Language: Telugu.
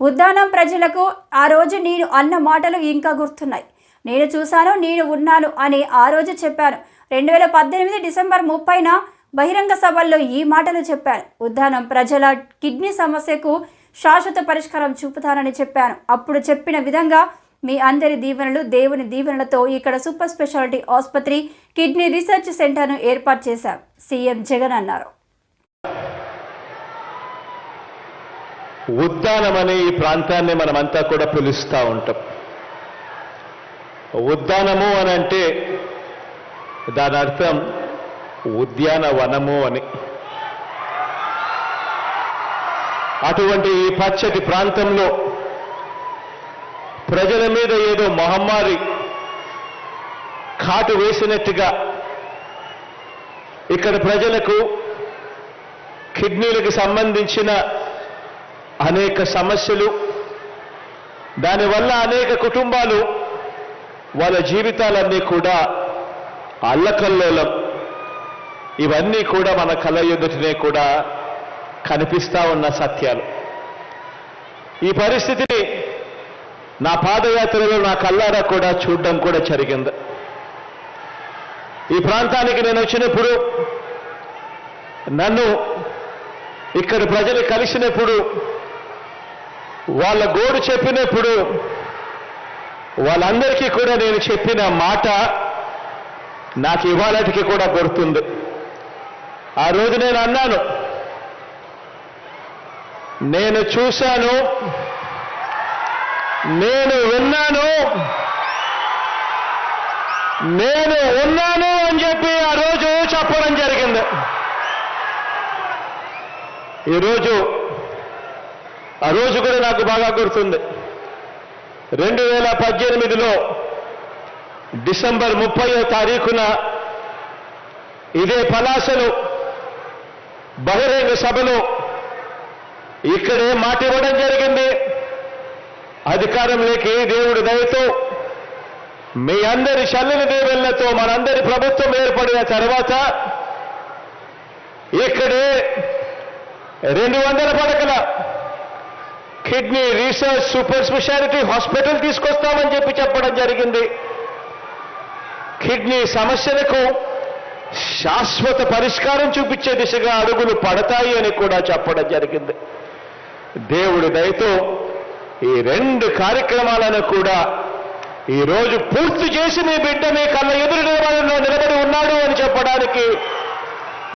ఉద్దానం ప్రజలకు ఆ రోజు నేను అన్న మాటలు ఇంకా గుర్తున్నాయి. నేను చూశాను నేను ఉన్నాను అని ఆ రోజు చెప్పాను. రెండు వేల పద్దెనిమిది డిసెంబర్ ముప్పైన బహిరంగ సభల్లో ఈ మాటలు చెప్పాను. ఉద్దానం ప్రజల కిడ్నీ సమస్యకు శాశ్వత పరిష్కారం చూపుతానని చెప్పాను. అప్పుడు చెప్పిన విధంగా మీ అందరి దీవెనలు దేవుని దీవెనలతో ఇక్కడ సూపర్ స్పెషాలిటీ ఆసుపత్రి కిడ్నీ రీసెర్చ్ సెంటర్ను ఏర్పాటు చేశాం. సీఎం జగన్ అన్నారు. ఉద్దానం అనే ఈ ప్రాంతాన్ని మనమంతా కూడా పిలుస్తూ ఉంటాం. ఉద్దానము అని అంటే దాని అర్థం ఉద్యానవనము అని. అటువంటి ఈ పచ్చటి ప్రాంతంలో ప్రజల మీద ఏదో మహమ్మారి కాటు వేసినట్టుగా ఇక్కడ ప్రజలకు కిడ్నీలకు సంబంధించిన అనేక సమస్యలు దానివల్ల అనేక కుటుంబాలు వాళ్ళ జీవితాలన్నీ కూడా అల్లకల్లోలం. ఇవన్నీ కూడా మన కళ్ళ ఎదుటనే కూడా కనిపిస్తా ఉన్న సత్యాలు. ఈ పరిస్థితిని నా పాదయాత్రలో నా కళ్ళారా కూడా చూడడం కూడా జరిగింది. ఈ ప్రాంతానికి నేను వచ్చినప్పుడు నన్ను ఇక్కడ ప్రజలు కలిసినప్పుడు వాళ్ళ గోడు చెప్పినప్పుడు వాళ్ళందరికీ కూడా నేను చెప్పిన మాట నాకు ఇవాళటికి కూడా గుర్తుంది. ఆ రోజు నేను అన్నాను నేను చూశాను నేను విన్నాను నేను ఉన్నాను అని చెప్పి ఆ రోజు చెప్పడం జరిగింది. ఈరోజు ఆ రోజు కూడా నాకు బాగా గుర్తుంది. రెండు వేల పద్దెనిమిదిలో డిసెంబర్ ముప్పయో తారీఖున ఇదే పలాసలో బహిరంగ సభలో ఇక్కడే మాట ఇవ్వడం జరిగింది. అధికారంలోకి దేవుడి దయతో మీ అందరి చల్లని దేవుళ్ళతో మనందరి ప్రభుత్వం ఏర్పడిన తర్వాత ఇక్కడే రెండు వందల పడకల kidney research super speciality hospital తీసుకొస్తామని చెప్పి చెప్పడం జరిగింది. కిడ్నీ సమస్యలకు శాశ్వత పరిష్కారం చూపించే దిశగా అడుగులు పడతాయి అని కూడా చెప్పడం జరిగింది. దేవుడి దయతో ఈ రెండు కార్యక్రమాలను కూడా ఈ రోజు పూర్తి చేసి మీ బిడ్డ మీ కళ్ళ ఎదురు నిలబడి నిలబడి ఉన్నాడు అని చెప్పడానికి